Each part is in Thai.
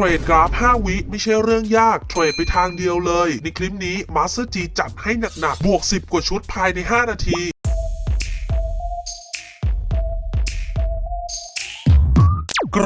ทรดกราฟ 5 วิ ไม่ใช่เรื่องยาก เทรดไปทางเดียวเลย ในคลิปนี้ Master G จัดให้หนักๆ บวก 10 กว่าชุดภายใน 5 นาที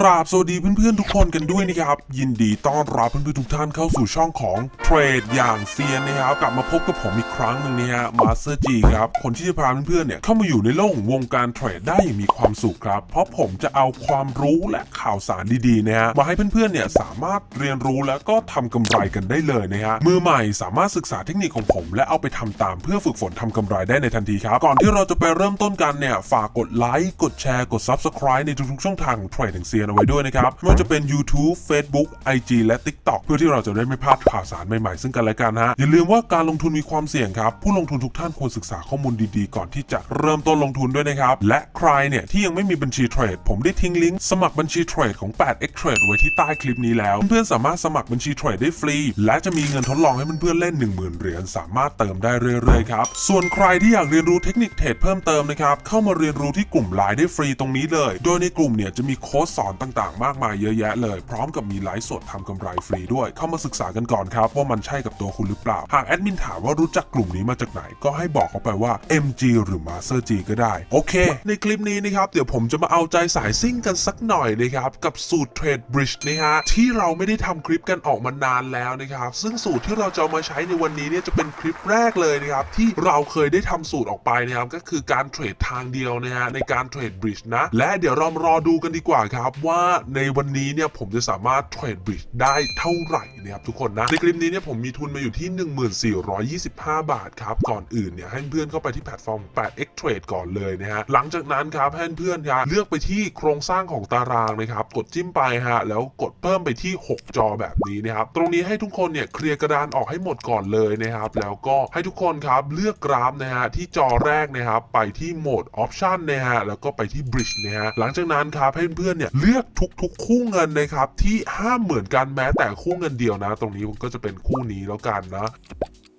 ราบสวัสดีเพื่อนๆทุกคนกันด้วยนะครับ ยินดีต้อนรับเพื่อนๆทุกท่านเข้าสู่ช่องของเทรดอย่างเซียนนะครับกลับมาพบกับผมอีกครั้งหนึ่งนะฮะมาสเตอร์จีครับคนที่จะพาเพื่อนๆเนี่ยเข้ามาอยู่ในโลกของวงการเทรดได้อย่างมีความสุขครับ เพราะผมจะเอาความรู้และข่าวสารดีๆนะฮะมาให้เพื่อนๆเนี่ยสามารถเรียนรู้แล้วก็ทำกำไรกันได้เลยนะฮะมือใหม่สามารถศึกษาเทคนิคของผม และเอาไปทำตามเพื่อฝึกฝนทำกำไรได้ในทันทีครับก่อนที่เราจะไปเริ่มต้นกันเนี่ยฝากกดไลค์กดแชร์กด Subscribe ในทุกๆช่องทางของเทรดอย่างเซียนเอาไว้ด้วยนะครับไม่ว่าจะเป็น YouTube Facebook IG และ TikTok เพื่อที่เราจะได้ไม่พลาดข่าวสารใหม่ๆ ซึ่งกันและกันฮะอย่าลืมว่าการลงทุนมีความเสี่ยงครับผู้ลงทุนทุกท่านควรศึกษาข้อมูลดีๆ ก่อนที่จะเริ่มต้นลงทุนด้วยนะครับและใครเนี่ยที่ยังไม่มีบัญชีเทรดผมได้ทิ้งลิงก์สมัครบัญชีเทรดของ 8x Trade ไว้ที่ใต้คลิปนี้แล้วเพื่อนๆสามารถสมัครบัญชีเทรดได้ฟรี และจะมีเงินทดลองให้เพื่อนๆเล่น 10,000เหรียญสามารถเติมได้เรื่อยๆครับส่วนใครที่อยากเรียนรู้เทคนิคเทรดเพิ่มเติมนะครับเข้ามาเรียนรู้ที่กลุ่มไลน์ได้ฟรีตรงนี้เลย โดยในกลุ่มเนี่ยจะมีโค้ดสอนต่างๆ มากมายเยอะแยะเลย พร้อมกับมีไลฟ์สดทำกำไรฟรีด้วย เข้ามาศึกษากันก่อนครับ ว่ามันใช่กับตัวคุณหรือเปล่า หากแอดมินถามว่ารู้จักกลุ่มนี้มาจากไหน ก็ให้บอกเขาไปว่า MG หรือ Master G ก็ได้ โอเค ในคลิปนี้นะครับ เดี๋ยวผมจะมาเอาใจสายซิ่งกันสักหน่อยนะครับ กับสูตรเทรดบริดจ์นะฮะที่เราไม่ได้ทำคลิปกันออกมานานแล้วนะครับ ซึ่งสูตรที่เราจะามาใช้ในวันนี้เนี่ยจะเป็นคลิปแรกเลยนะครับที่เราเคยได้ทำสูตรออกไปนะครับก็คือการเทรดทางเดียวนะฮะในการเทรดบริดจ์นะและเดี๋ยวเรามารอดูกันดีกว่าครับว่าในวันนี้เนี่ยผมจะสามารถเทรดบริดจ์ได้เท่าไหร่นะครับทุกคนนะในคลิปนี้เนี่ยผมมีทุนมาอยู่ที่ 1425 บาทครับ ก่อนอื่นเนี่ยให้เพื่อนเข้าไปที่แพลตฟอร์ม 8x Trade ก่อนเลยนะฮะหลังจากนั้นครับให้เพื่อนครับเลือกไปที่โครงสร้างของตารางนะครับกดจิ้มไปฮะแล้วกดเพิ่มไปที่ 6 จอแบบนี้นะครับตรงนี้ให้ทุกคนเนี่ยเคลียร์กระดานออกให้หมดก่อนเลยนะครับแล้วก็ให้ทุกคนครับเลือกกราฟนะฮะที่จอแรกนะครับไปที่โหมดออปชันนะฮะแล้วก็ไปที่ Bridge นะฮะหลังจากนั้นครับให้เพื่อนเนี่ยเลือกทุกๆ คู่เงินนะครับที่ห้ามเหมือนกันแม้แต่คู่เงินเดียวนะ ตรงนี้ก็จะเป็นคู่นี้แล้วกันนะ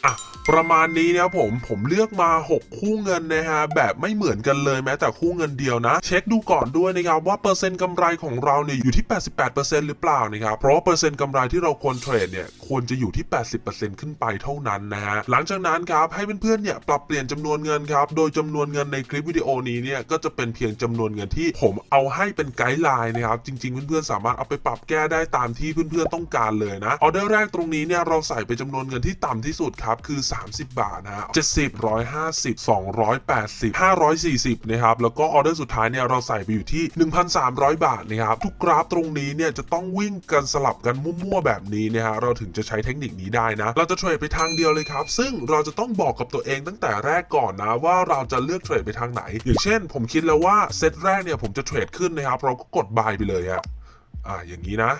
อะประมาณนี้นะครับผมผมเลือกมา 6 คู่เงินนะฮะแบบไม่เหมือนกันเลยแม้แต่คู่เงินเดียวนะ เช็คดูก่อนด้วยนะครับว่าเปอร์เซ็นต์กำไรของเราเนี่ยอยู่ที่ 88%หรือเปล่านะครับเพราะเปอร์เซ็นต์กำไรที่เราควรเทรดเนี่ยควรจะอยู่ที่ 80%ขึ้นไปเท่านั้นนะฮะหลังจากนั้นครับให้เพื่อนๆเนี่ยปรับเปลี่ยนจำนวนเงินครับโดยจำนวนเงินในคลิปวิดีโอนี้เนี่ยก็จะเป็นเพียงจำนวนเงินที่ผมเอาให้เป็นไกด์ไลน์นะครับจริง ๆ เพื่อนๆสามารถเอาไปปรับแก้ได้ตามที่เพื่อนๆต้องการเลยนะออเดอร์แรกตรงนี้เนี่ยเราใส่ไปจำนวนเงินที่ต่ำที่สุดครับคือ 30 บาทนะฮะ70 150 280 540นะครับแล้วก็ออเดอร์สุดท้ายเนี่ยเราใส่ไปอยู่ที่ 1,300 บาทนะครับทุกกราฟตรงนี้เนี่ยจะต้องวิ่งกันสลับกันมั่วๆแบบนี้นะฮะเราถึงจะใช้เทคนิคนี้ได้นะ เราจะเทรดไปทางเดียวเลยครับ ซึ่งเราจะต้องบอกกับตัวเองตั้งแต่แรกก่อนนะ ว่าเราจะเลือกเทรดไปทางไหน อย่างเช่น ผมคิดแล้วว่าเซตแรกเนี่ยผมจะเทรดขึ้นนะครับ เราก็กดบายไปเลยฮะอ่าอย่างนี้นะ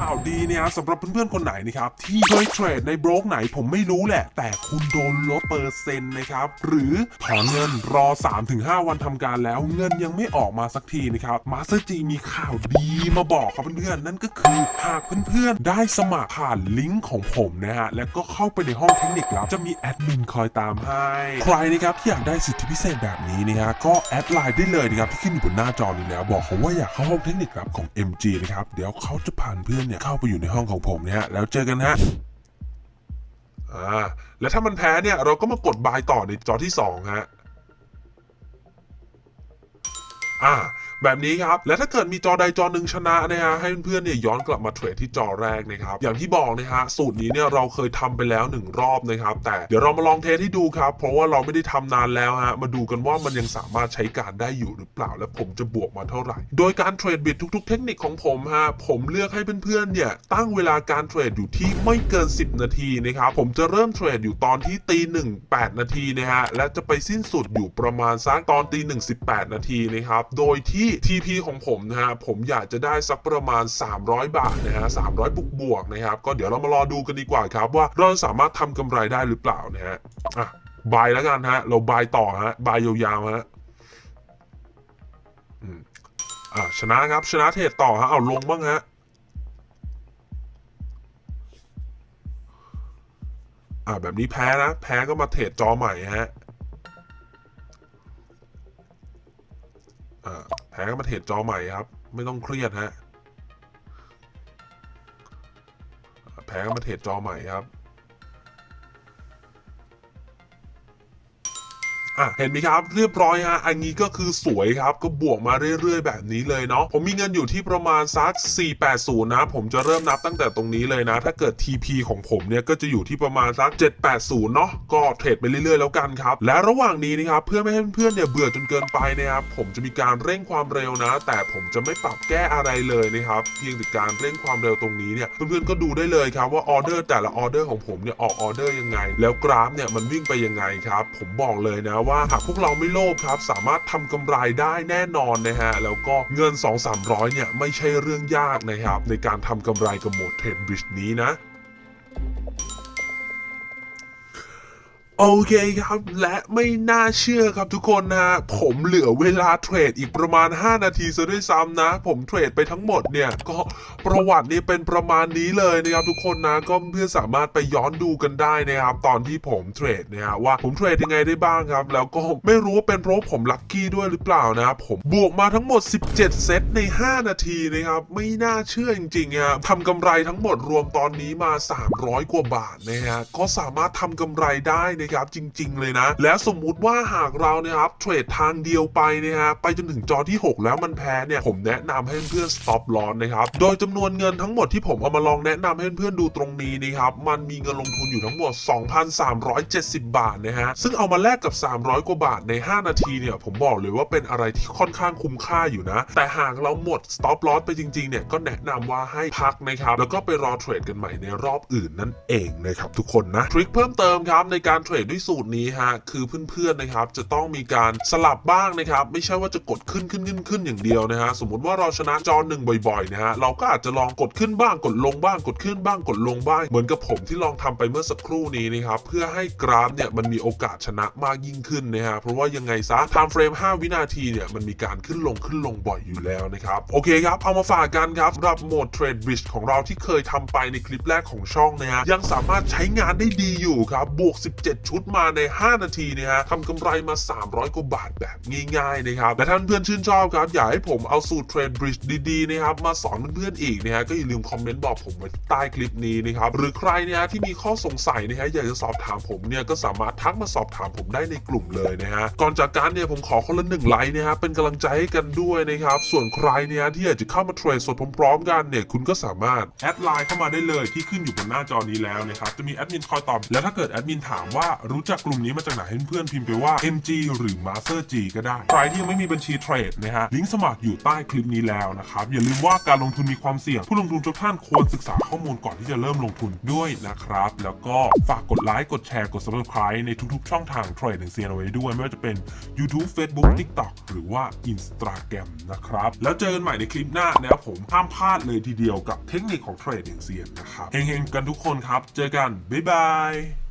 ข่าวดีเนี่ยสำหรับเพื่อนๆคนไหนนะครับที่เคยเทรดในโบรกไหนผมไม่รู้แหละ แต่คุณโดนลดเปอร์เซ็นต์นะครับหรือถอนเงินรอ 3-5 วันทำการแล้วเงินยังไม่ออกมาสักทีนะครับมาสเตอร์จีมีข่าวดีมาบอกครับเพื่อนๆนั่นก็คือหากเพื่อนๆได้สมัครผ่านลิงก์ของผมนะฮะแล้วก็เข้าไปในห้องเทคนิคลับจะมีแอดมินคอยตามให้ใครนะครับที่อยากได้สิทธิพิเศษแบบนี้นะฮะก็แอดไลน์ได้เลยนะครับที่ขึ้นอยู่บนหน้าจอนี้แล้วบอกเขาว่าอยากเข้าห้องเทคนิคลับของ MG นะครับเดี๋ยวเขาจะพานเพื่อนเนี่ยเข้าไปอยู่ในห้องของผมเนี่ยแล้วเจอกันฮะอ่าแล้วถ้ามันแพ้เนี่ยเราก็มากดบายต่อในจอที่2ฮะอ่า แบบนี้ครับ และถ้าเกิดมีจอใดจอหนึ่งชนะนะฮะให้เพื่อนๆเนี่ยย้อนกลับมาเทรดที่จอแรกนะครับอย่างที่บอกนะฮะสูตรนี้เนี่ยเราเคยทำไปแล้วหนึ่งรอบนะครับ แต่เดี๋ยวเรามาลองเทสให้ดูครับ เพราะว่าเราไม่ได้ทำนานแล้วฮะมาดูกันว่ามันยังสามารถใช้การได้อยู่หรือเปล่า และผมจะบวกมาเท่าไหร่ โดยการเทรดบิตทุก ๆ เทคนิคของผมฮะผมเลือกให้เพื่อนๆเนี่ยตั้งเวลาการเทรดอยู่ที่ไม่เกิน 10 นาทีนะครับผมจะเริ่มเทรดอยู่ตอนที่ตีหนึ่งแปดนาทีนะฮะและจะไปสิ้นสุดอยู่ประมาณสักตอนตีหนึ่งสิบแปดนาทีนะครับโดยที่ TP ของผมนะฮะผมอยากจะได้สักประมาณ 300 บาทนะฮะ300บวกบวกนะครับก็เดี๋ยวเรามารอดูกันดีกว่าครับว่าเราสามารถทำกำไรได้หรือเปล่านะฮะอะบายแล้วกันฮะ เราบายต่อฮะบายยาวๆฮะอืมอะชนะครับ ชนะเทรดต่อฮะเอาลงบ้างฮะอ่าแบบนี้แพ้นะ แพ้ก็มาเทรดจอใหม่ฮะอ่า ก็มาเทรดจอใหม่ครับ ไม่ต้องเครียดฮะแพ้ก็มาเทรดจอใหม่ครับ อะเห็นไหมครับ เรียบร้อยฮะอันนี้ก็คือสวยครับก็บวกมาเรื่อย ๆ แบบนี้เลยเนาะผมมีเงินอยู่ที่ประมาณสัก480 นะ ผมจะเริ่มนับตั้งแต่ตรงนี้เลยนะ ถ้าเกิด TP ของผมเนี่ยก็จะอยู่ที่ประมาณสัก780 เนาะก็เทรดไปเรื่อยๆ แล้วกันครับ และระหว่างนี้นะครับเพื่อไม่ให้เพื่อนๆเนี่ยเบื่อจนเกินไปนะครับผมจะมีการเร่งความเร็วนะ แต่ผมจะไม่ปรับแก้อะไรเลยนะครับเพียงแต่การเร่งความเร็วตรงนี้เนี่ยเพื่อนๆก็ดูได้เลยครับว่าออเดอร์แต่ละออเดอร์ของผมเนี่ยออกออเดอร์ยังไง แล้วกราฟเนี่ยมันวิ่งไปยังไงครับผมบอกเลยนะว่าว่าหากพวกเราไม่โลภครับ สามารถทำกำไรได้แน่นอนนะฮะ แล้วก็เงิน 2-300 เนี่ย ไม่ใช่เรื่องยากนะครับ ในการทำกำไรกับโหมดเทรดบริดจ์นี้นะ โอเคครับ และไม่น่าเชื่อครับทุกคนนะฮะผมเหลือเวลาเทรดอีกประมาณ 5 นาทีซะด้วยซ้ำนะ ผมเทรดไปทั้งหมดเนี่ย ก็ประวัตินี่เป็นประมาณนี้เลยนะครับทุกคนนะก็เพื่อสามารถไปย้อนดูกันได้นะครับ ตอนที่ผมเทรดนะฮะว่าผมเทรดยังไงได้บ้างครับ แล้วก็ไม่รู้ว่าเป็นเพราะผมลัคกี้ด้วยหรือเปล่านะผมบวกมาทั้งหมด 17 เซตใน 5 นาทีนะครับไม่น่าเชื่อจริงๆฮะทำกำไรทั้งหมดรวมตอนนี้มา 300 กว่าบาทนะฮะก็สามารถทำกำไรได้นะครับจริง ๆ เลยนะ แล้วสมมุติว่าหากเราเนี่ยครับเทรดทางเดียวไปนะฮะไปจนถึงจอที่ 6 แล้วมันแพ้เนี่ยผมแนะนำให้เพื่อนๆ stop loss นะครับโดยจำนวนเงินทั้งหมดที่ผมเอามาลองแนะนำให้เพื่อนดูตรงนี้นะครับมันมีเงินลงทุนอยู่ทั้งหมด 2,370 บาทนะฮะซึ่งเอามาแลกกับ 300 กว่าบาทใน 5 นาทีเนี่ยผมบอกเลยว่าเป็นอะไรที่ค่อนข้างคุ้มค่าอยู่นะ แต่หากเราหมด stop loss ไปจริง ๆ เนี่ย ก็แนะนำว่าให้พักนะครับ แล้วก็ไปรอเทรดกันใหม่ในรอบอื่นนั่นเองนะครับทุกคนนะ ทริคเพิ่มเติมครับในการเทรดด้วยสูตรนี้ฮะคือเพื่อนๆนะครับจะต้องมีการสลับบ้างนะครับไม่ใช่ว่าจะกดขึ้นขึ้นขึ้นขึ้นอย่างเดียวนะฮะสมมติว่าเราชนะจอหนึ่งบ่อยๆนะฮะเราก็อาจจะลองกดขึ้นบ้างกดลงบ้างกดขึ้นบ้างกดลงบ้าง เหมือนกับผมที่ลองทำไปเมื่อสักครู่นี้นะครับเพื่อให้กราฟเนี่ยมันมีโอกาสชนะมากยิ่งขึ้นนะฮะเพราะว่ายังไงซะ time frame 5วินาทีเนี่ยมันมีการขึ้นลงขึ้นลงบ่อยอยู่แล้วนะครับโอเคครับเอามาฝากกันครับสำหรับโหมด Trade Bridge ของเราที่เคยทำไปในคลิปแรกของช่องนะฮะยังสามารถใช้งานได้ดีอยู่ครับบวก 17ชุดมาใน 5 นาทีนะฮะทำกำไรมา 300 กว่าบาทแบบง่ายๆนะครับและท่านเพื่อนชื่นชอบครับ อยากให้ผมเอาสูตร Trade Bridge ดีๆนะครับมาสอนเพื่อนๆอีกนะฮะก็อย่าลืมคอมเมนต์บอกผมไว้ใต้คลิปนี้นะครับหรือใครเนี่ยที่มีข้อสงสัยนะฮะอยากจะสอบถามผมเนี่ยก็สามารถทักมาสอบถามผมได้ในกลุ่มเลยนะฮะก่อนจากการเนี่ยผมขอคนละหนึ่งไลค์นะฮะเป็นกำลังใจให้กันด้วยนะครับส่วนใครเนี่ยที่อยากจะเข้ามาเทรดสดพร้อมๆกันเนี่ยคุณก็สามารถแอดไลน์เข้ามาได้เลยที่ขึ้นอยู่บนหน้าจอนี้แล้วนะครับจะมีแอดมินคอยตอบแล้วถ้าเกิดแอดมินถามว่ารู้จักกลุ่มนี้มาจากไหนให้เพื่อนๆพิมพ์ไปว่า MG หรือ Master G ก็ได้ ใครที่ยังไม่มีบัญชีเทรดนะฮะลิงก์สมัครอยู่ใต้คลิปนี้แล้วนะครับ อย่าลืมว่าการลงทุนมีความเสี่ยง ผู้ลงทุนทุกท่านควรศึกษาข้อมูลก่อนที่จะเริ่มลงทุนด้วยนะครับ แล้วก็ฝากกดไลค์กดแชร์กด subscribe ในทุกๆ ช่องทางเทรดของเซียนเอาไว้ด้วยไม่ว่าจะเป็น YouTube Facebook TikTok หรือว่า Instagram นะครับแล้วเจอกันใหม่ในคลิปหน้านะครับผมห้ามพลาดเลยทีเดียวกับเทคนิคของเทรดอย่งเซียนนะครับเฮงๆกันทุกคนครับ เจอกัน บ๊ายบาย